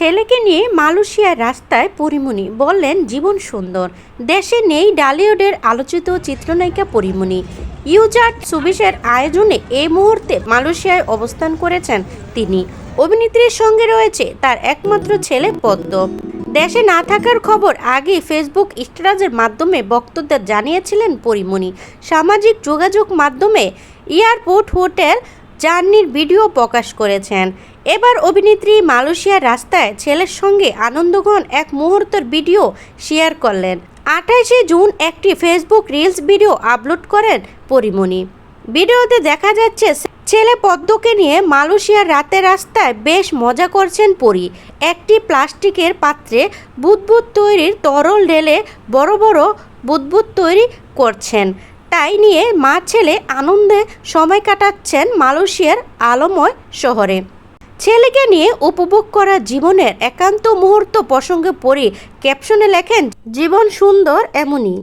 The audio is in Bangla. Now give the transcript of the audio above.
ছেলেকে নিয়ে মালয়েশিয়ার রাস্তায় পরিমণি বললেন, জীবন সুন্দর। দেশে নেই ডালিউডের আলোচিত চিত্রনায়িকা পরিমণি ইউজার্ট সুবিশের আয়োজনে এই মুহূর্তে মালয়েশিয়ায় অবস্থান করেছেন তিনি। অভিনেত্রীর সঙ্গে রয়েছে তার একমাত্র ছেলে পদ্ম। দেশে না থাকার খবর আগে ফেসবুক স্ট্যাটাসের মাধ্যমে বক্তব্যদের জানিয়েছিলেন পরিমণি সামাজিক যোগাযোগ মাধ্যমে এয়ারপোর্ট হোটেল জার্নির ভিডিও প্রকাশ করেছেন। এবার অভিনেত্রী মালয়েশিয়ার রাস্তায় ছেলের সঙ্গে আনন্দঘন এক মুহূর্তের ভিডিও শেয়ার করলেন। আঠাশে জুন একটি ফেসবুক রিলস ভিডিও আপলোড করেন পরিমণি। ভিডিওতে দেখা যাচ্ছে, ছেলে পদ্মকে নিয়ে মালয়েশিয়ার রাতের রাস্তায় বেশ মজা করছেন পরি। একটি প্লাস্টিকের পাত্রে বুদবুদ তৈরির তরল ঢেলে বড় বড় বুদবুদ তৈরি করছেন। তাই নিয়ে মা ছেলে আনন্দে সময় কাটাচ্ছেন মালয়েশিয়ার আলময় শহরে। ছেলেকে নিয়ে উপভোগ করা জীবনের একান্ত মুহূর্ত প্রসঙ্গে পড়ে ক্যাপশনে লেখেন, জীবন সুন্দর এমনই।